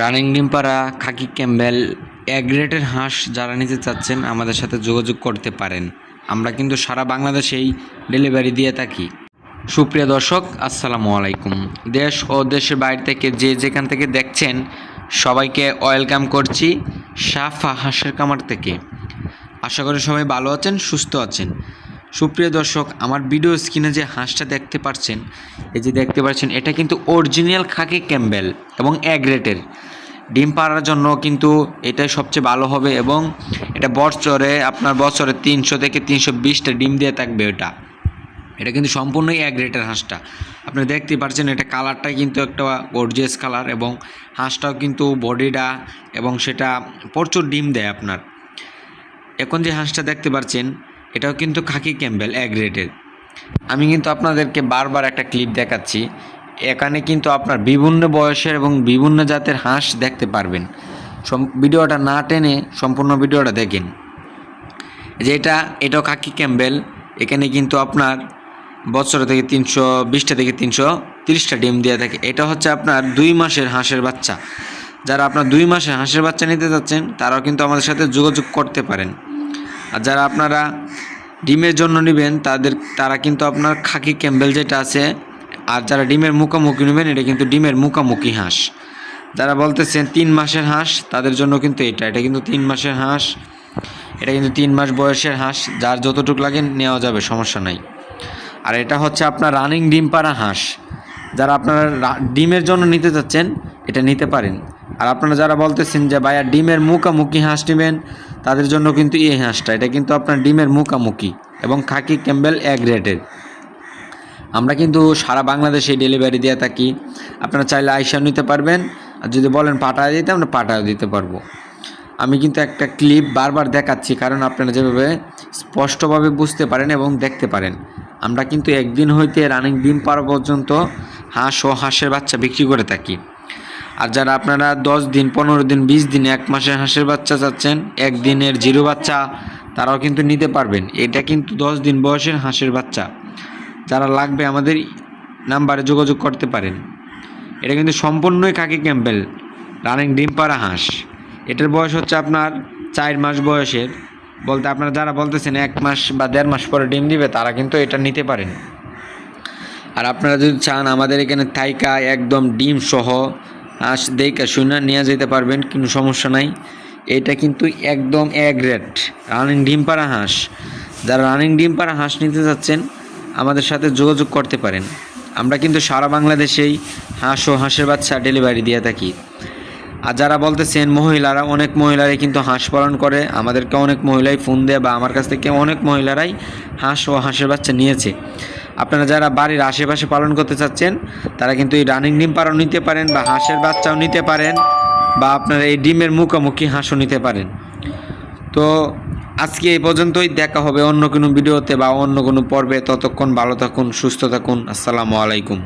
Running ডিমপাড়া খাকি Campbell এক গ্রেডের হাঁস যারা নিতে চাচ্ছেন আমাদের সাথে যোগাযোগ করতে পারেন। আমরা কিন্তু সারা বাংলাদেশেই ডেলিভারি দিয়ে থাকি। সুপ্রিয় দর্শক, আসসালামু আলাইকুম। দেশ ও দেশের বাইরে থেকে যে যেখান থেকে দেখছেন, সবাইকে ওয়েলকাম করছি সাফা হাঁসের কামার থেকে। আশা করি সবাই ভালো আছেন, সুস্থ আছেন। সুপ্রিয় দর্শক, আমার ভিডিও স্ক্রিনে যে হাঁসটা দেখতে পাচ্ছেন এই যে দেখতে পাচ্ছেন এটা কিন্তু অরিজিনাল খাকি ক্যাম্বেল এবং অ্যাগ্রেটের ডিম পাড়ার জন্য কিন্তু এটাই সবচেয়ে ভালো হবে এবং এটা বছরে, আপনার বছরে তিনশো থেকে তিনশো বিশটা ডিম দিয়ে থাকবে ওটা। এটা কিন্তু সম্পূর্ণই এক রেটের হাঁসটা। আপনি দেখতে পাচ্ছেন এটা কালারটাই কিন্তু একটা গর্জিয়াস কালার এবং হাঁসটাও কিন্তু বডিটা এবং সেটা প্রচুর ডিম দেয় আপনার। এখন যে হাঁসটা দেখতে পাচ্ছেন এটাও কিন্তু খাকি ক্যাম্বেল এক রেটের আমি কিন্তু আপনাদেরকে বারবার একটা ক্লিপ দেখাচ্ছি। এখানে কিন্তু আপনার বিভিন্ন বয়সের এবং বিভিন্ন জাতের হাঁস দেখতে পারবেন। ভিডিওটা না টেনে সম্পূর্ণ ভিডিওটা দেখেন। যে এটা, এটাও খাকি ক্যাম্বেল। এখানে কিন্তু আপনার বছর থেকে তিনশো, বিশটা থেকে তিনশো তিরিশটা ডিম দেওয়া থাকে। এটা হচ্ছে আপনার দুই মাসের হাঁসের বাচ্চা। যারা আপনার দুই মাসের হাঁসের বাচ্চা নিতে যাচ্ছেন, তারাও কিন্তু আমাদের সাথে যোগাযোগ করতে পারেন। আর যারা আপনারা ডিমের জন্য নেবেন, তাদের, তারা কিন্তু আপনার খাকি ক্যাম্বেল যেটা আছে, আর যারা ডিমের মুখোমুখি নেবেন, এটা কিন্তু ডিমের মুখোমুখি হাঁস। যারা বলতেছেন তিন মাসের হাঁস, তাদের জন্য কিন্তু এটা এটা কিন্তু তিন মাসের হাঁস, এটা কিন্তু তিন মাস বয়সের হাঁস, যার যতটুকু লাগে নেওয়া যাবে, সমস্যা নাই। আর এটা হচ্ছে আপনার রানিং ডিম পাড়া হাঁস। যারা আপনারা ডিমের জন্য নিতে চাচ্ছেন এটা নিতে পারেন। আর আপনারা যারা বলতেছেন যে, ভাইয়া, ডিমের মুখামুখি হাঁস নেবেন, তাদের জন্য কিন্তু এই হাঁসটা, এটা কিন্তু আপনার ডিমের মুখামুখি এবং খাকি ক্যাম্বেল এক রেটের আমরা কিন্তু সারা বাংলাদেশে ডেলিভারি দিয়ে থাকি। আপনারা চাইলে আইসাও নিতে পারবেন, আর যদি বলেন পাঠায় দিতে, আমরা পাঠাও দিতে পারব। আমি কিন্তু একটা ক্লিপ বারবার দেখাচ্ছি, কারণ আপনারা যেভাবে স্পষ্টভাবে বুঝতে পারেন এবং দেখতে পারেন। আমরা কিন্তু একদিন হইতে রানিং ডিম পাড়া পর্যন্ত হাঁস ও হাঁসের বাচ্চা বিক্রি করে থাকি। আর যারা আপনারা দশ দিন, পনেরো দিন, বিশ দিন এক মাসের হাঁসের বাচ্চা চাচ্ছেন একদিনের জিরো বাচ্চা, তারাও কিন্তু নিতে পারবেন। এটা কিন্তু দশ দিন বয়সের হাঁসের বাচ্চা। যারা লাগবে আমাদের নাম্বারে যোগাযোগ করতে পারেন। এটা কিন্তু সম্পূর্ণই কাকি ক্যাম্পেল রানিং ডিম পাড়া হাঁস। এটার বয়স হচ্ছে আপনার চার মাস বয়সের। বলতে আপনারা যারা বলতেছেন এক মাস বা দেড় মাস পরে ডিম দিবে, তারা কিন্তু এটা নিতে পারেন। আর আপনারা যদি চান আমাদের এখানে থাইকা একদম ডিম সহ হাঁস দেখে শুনে নিয়ে যেতে পারবেন, কোনো সমস্যা নাই। এটা কিন্তু একদম এক রেট রানিং ডিম পাড়া হাঁস। যারা রানিং ডিম পাড়া হাঁস নিতে যাচ্ছেন, আমাদের সাথে যোগাযোগ করতে পারেন। আমরা কিন্তু সারা বাংলাদেশেই হাঁস ও হাঁসের বাচ্চা ডেলিভারি দিয়ে থাকি। আর যারা বলতেছেন মহিলারা, অনেক মহিলারাই কিন্তু হাঁস পালন করে। আমাদেরকে অনেক মহিলাই ফোন দেয় বা আমার কাছ থেকে অনেক মহিলারাই হাঁস ও হাঁসের বাচ্চা নিয়েছে। আপনারা যারা বাড়ির আশেপাশে পালন করতে চাচ্ছেন, তারা কিন্তু এই রানিং ডিম পাড়াও নিতে পারেন বা হাঁসের বাচ্চাও নিতে পারেন বা আপনারা এই ডিমের মুখোমুখি হাঁসও নিতে পারেন। তো আজকে এই পর্যন্তই, দেখা হবে অন্য কোনো ভিডিওতে বা অন্য কোনো পর্বে। ততক্ষণ ভালো থাকুন, সুস্থ থাকুন। আসসালামু আলাইকুম।